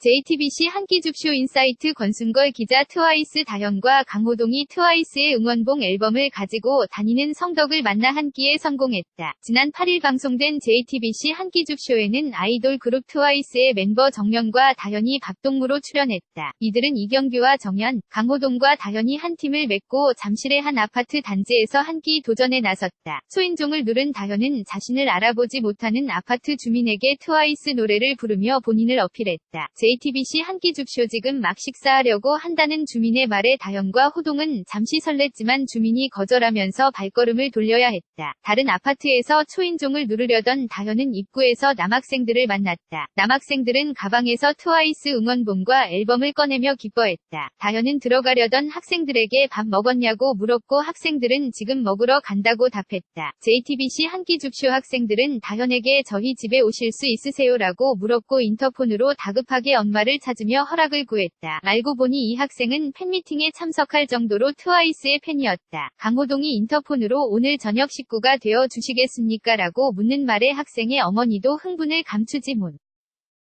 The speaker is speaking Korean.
JTBC 한끼줍쇼 인사이트 권순걸 기자 트와이스 다현과 강호동이 트와이스의 응원봉 앨범을 가지고 다니는 성덕을 만나 한 끼에 성공했다. 지난 8일 방송된 JTBC 한끼줍쇼에는 아이돌 그룹 트와이스의 멤버 정연과 다현이 박동무로 출연했다. 이들은 이경규와 정연, 강호동과 다현이 한 팀을 맺고 잠실의 한 아파트 단지에서 한끼 도전에 나섰다. 초인종을 누른 다현은 자신을 알아보지 못하는 아파트 주민에게 트와이스 노래를 부르며 본인을 어필했다. JTBC 한끼줍쇼 지금 막 식사하려고 한다는 주민의 말에 다현과 호동은 잠시 설렜지만 주민이 거절하면서 발걸음을 돌려야 했다. 다른 아파트에서 초인종을 누르려던 다현은 입구에서 남학생들을 만났다. 남학생들은 가방에서 트와이스 응원봉과 앨범을 꺼내며 기뻐했다. 다현은 들어가려던 학생들에게 밥 먹었냐고 물었고 학생들은 지금 먹으러 간다고 답했다. JTBC 한끼줍쇼 학생들은 다현에게 저희 집에 오실 수 있으세요라고 물었고 인터폰으로 다급하게 엄마를 찾으며 허락을 구했다. 알고 보니 이 학생은 팬미팅에 참석할 정도로 트와이스의 팬이었다. 강호동이 인터폰으로 오늘 저녁 식구가 되어 주시겠습니까? 라고 묻는 말에 학생의 어머니도 흥분을 감추지 못.